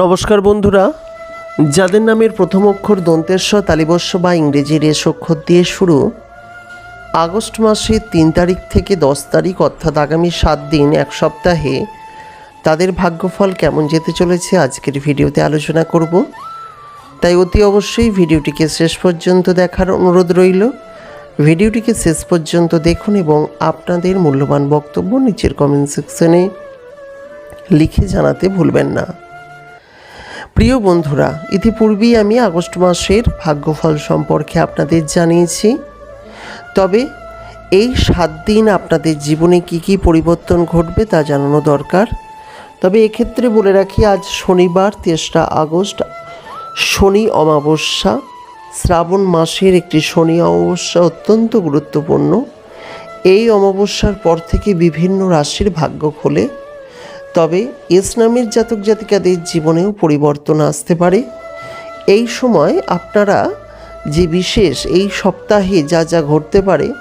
নমস্কার বন্ধুরা। যাদের নামের প্রথম অক্ষর দন্তেশ্ব তালিবস্য বা ইংরেজির রেশ অক্ষর দিয়ে শুরু, আগস্ট মাসের তিন তারিখ থেকে দশ তারিখ অর্থাৎ আগামী সাত দিন, এক সপ্তাহে, তাদের ভাগ্যফল কেমন যেতে চলেছে আজকের ভিডিওতে আলোচনা করব। তাই অতি অবশ্যই ভিডিওটিকে শেষ পর্যন্ত দেখার অনুরোধ রইল। ভিডিওটিকে শেষ পর্যন্ত দেখুন এবং আপনাদের মূল্যবান বক্তব্য নিচের কমেন্ট সেকশনে লিখে জানাতে ভুলবেন না। প্রিয় বন্ধুরা, ইতিপূর্বেই আমি আগস্ট মাসের ভাগ্যফল সম্পর্কে আপনাদের জানিয়েছি। তবে এই সাত দিন আপনাদের জীবনে কি কি পরিবর্তন ঘটবে তা জানানো দরকার। তবে এক্ষেত্রে বলে রাখি, আজ শনিবার, তেসরা আগস্ট, শনি অমাবস্যা। শ্রাবণ মাসের একটি শনি অমাবস্যা অত্যন্ত গুরুত্বপূর্ণ। এই অমাবস্যার পর থেকে বিভিন্ন রাশির ভাগ্য খোলে। তবে এস নামের জাতক জাতিকাদের জীবনেও পরিবর্তন আসতে পারে। এই সময় আপনারা যে বিশেষ এই সপ্তাহে যা যা ঘটতে পারে,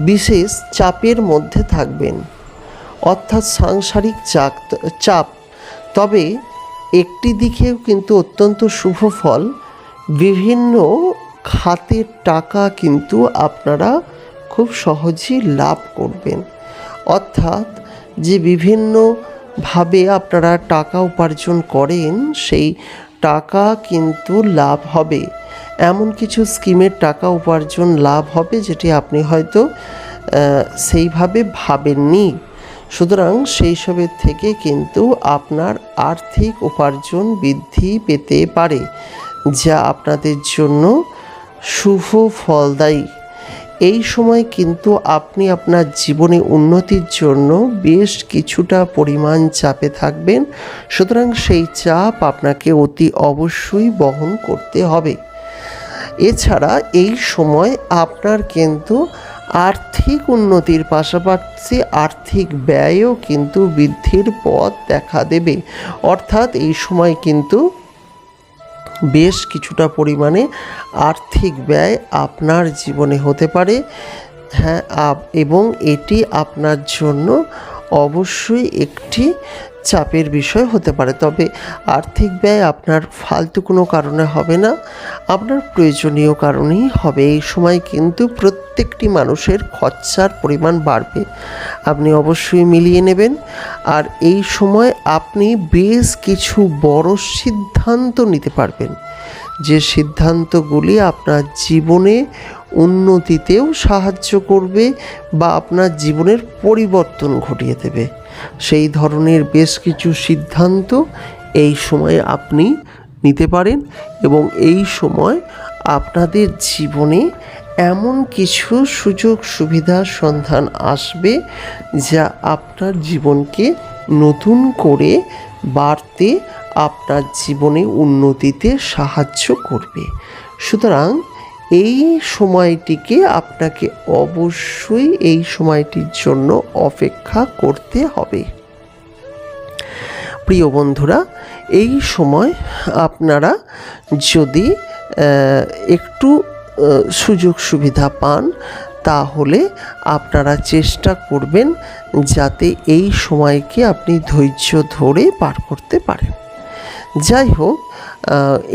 বিশেষ চাপের মধ্যে থাকবেন। অর্থাৎ সাংসারিক চাপ চাপ। তবে একটি দিকেও কিন্তু অত্যন্ত শুভ ফল, বিভিন্ন খাতের টাকা কিন্তু আপনারা খুব সহজেই লাভ করবেন। অর্থাৎ যে বিভিন্ন ভাবে আপনারা টাকা উপার্জন করেন, সেই টাকা কিন্তু লাভ হবে। এমন কিছু স্কিমের টাকা উপার্জন লাভ হবে যেটি আপনি হয়তো সেইভাবে ভাবেননি। সুতরাং সেই সবের থেকে কিন্তু আপনার আর্থিক উপার্জন বৃদ্ধি পেতে পারে, যা আপনাদের জন্য শুভ ফলদায়ী। এই সময় কিন্তু আপনি আপনার জীবনে উন্নতির জন্য বেশ কিছুটা পরিমাণ চাপে থাকবেন। সুতরাং সেই চাপ আপনাকে অতি অবশ্যই বহন করতে হবে। এছাড়া এই সময় আপনার কিন্তু আর্থিক উন্নতির পাশাপাশি আর্থিক ব্যয়ও কিন্তু বৃদ্ধির পথ দেখা দেবে। অর্থাৎ এই সময় কিন্তু বেশ কিছুটা পরিমাণে আর্থিক ব্যয় আপনার জীবনে হতে পারে। হ্যাঁ এবং এটি আপনার জন্য অবশ্যই একটি চাপের বিষয় হতে পারে, তবে আর্থিক ব্যয় আপনার ফালতু কোনো কারণে হবে না। আপনার প্রয়োজনীয় কারণেই হবে। এই সময় কিন্তু প্রত্যেকটি মানুষের খরচার পরিমাণ বাড়বে। আপনি অবশ্যই মিলিয়ে নেবেন। আর এই সময় আপনি বেশ কিছু বড় সিদ্ধান্ত নিতে পারবেন। যে সিদ্ধান্তগুলি আপনার জীবনে উন্নতিতেও সাহায্য করবে বা আপনার জীবনের পরিবর্তন ঘটিয়ে দেবে। সেই ধরনের বেশ কিছু সিদ্ধান্ত এই সময়ে আপনি নিতে পারেন এবং এই সময় আপনাদের জীবনে এমন কিছু সুযোগ সুবিধার সন্ধান আসবে যা আপনার জীবনকে নতুন করে বাড়তে আপনার জীবনে উন্নতিতে সাহায্য করবে। সুতরাং এই সময়টিকে আপনাকে অবশ্যই এই সময়টির জন্য অপেক্ষা করতে হবে। প্রিয় বন্ধুরা, এই সময় আপনারা যদি একটু সুযোগ সুবিধা পান, তাহলে আপনারা চেষ্টা করবেন যাতে এই সময়কে আপনি ধৈর্য ধরে পার করতে পারেন। যাই হোক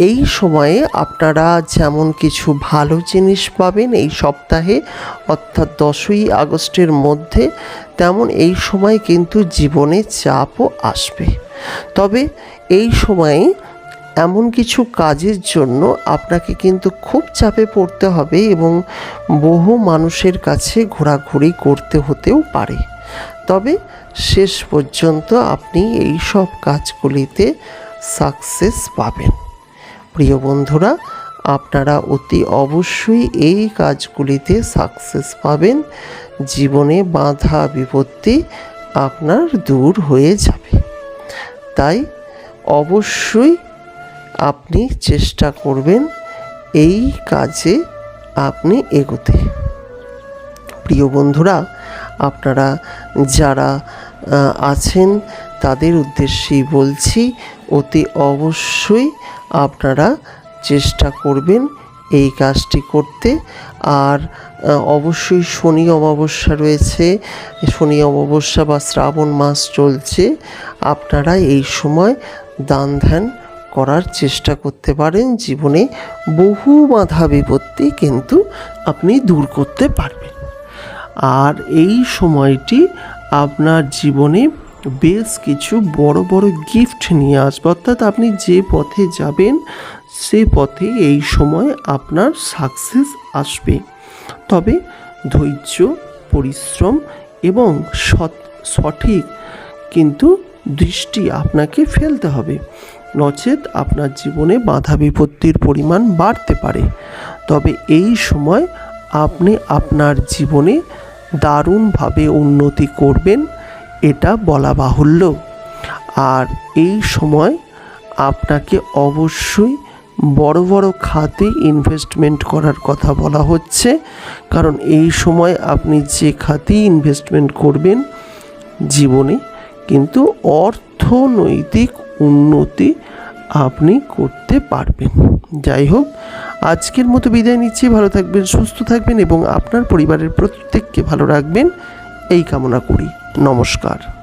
এই সময়ে আপনারা যেমন কিছু ভালো জিনিস পাবেন এই সপ্তাহে, অর্থাৎ দশই আগস্টের মধ্যে, তেমন এই সময় কিন্তু জীবনে চাপও আসবে। তবে এই সময়ে এমন কিছু কাজের জন্য আপনাকে কিন্তু খুব চাপে পড়তে হবে এবং বহু মানুষের কাছে ঘোরাঘুরি করতে হতেও পারে। তবে শেষ পর্যন্ত আপনি এই সব কাজগুলিতে সাকসেস পাবেন। প্রিয় বন্ধুরা, আপনারা অতি অবশ্যই এই কাজগুলিতে সাকসেস পাবেন। জীবনে বাধা বিপত্তি আপনার দূর হয়ে যাবে। তাই অবশ্যই আপনি চেষ্টা করবেন এই কাজে আপনি এগোতে। প্রিয় বন্ধুরা, আপনারা যারা আছেন, তাদের উদ্দেশ্যেই বলছি অতি অবশ্যই আপনারা চেষ্টা করবেন এই কাজটি করতে। আর অবশ্যই শনি অমাবস্যা রয়েছে, শনি অমাবস্যা বা শ্রাবণ মাস চলছে, আপনারা এই সময় দান ধ্যান করার চেষ্টা করতে পারেন। জীবনে বহু বাধা বিপত্তি কিন্তু আপনি দূর করতে পারবেন। আর এই সময়টি আপনার জীবনে বেশ কিছু বড় বড় গিফট নিয়ে আসবে। অর্থাৎ আপনি যে পথে যাবেন, সে পথে এই সময় আপনার সাকসেস আসবে। তবে ধৈর্য, পরিশ্রম এবং সৎ, সঠিক কিন্তু দৃষ্টি আপনাকে ফেলতে হবে। নচেত আপনার জীবনে বাধা বিপত্তির পরিমাণ বাড়তে পারে। তবে এই সময় আপনি আপনার জীবনে দারুণভাবে উন্নতি করবেন। এটা বলা বাহুল্য। আর এই সময় আপনাকে অবশ্যই বড় বড় খাতে ইনভেস্টমেন্ট করার কথা বলা হচ্ছে। কারণ এই সময় আপনি যে খাতেই ইনভেস্টমেন্ট করবেন জীবনে, কিন্তু অর্থনৈতিক উন্নতি আপনি করতে পারবেন। যাই হোক, আজকের মতো বিদায় নিচ্ছি। ভালো থাকবেন, সুস্থ থাকবেন এবং আপনার পরিবারের প্রত্যেককে ভালো রাখবেন। এই কামনা করি। নমস্কার।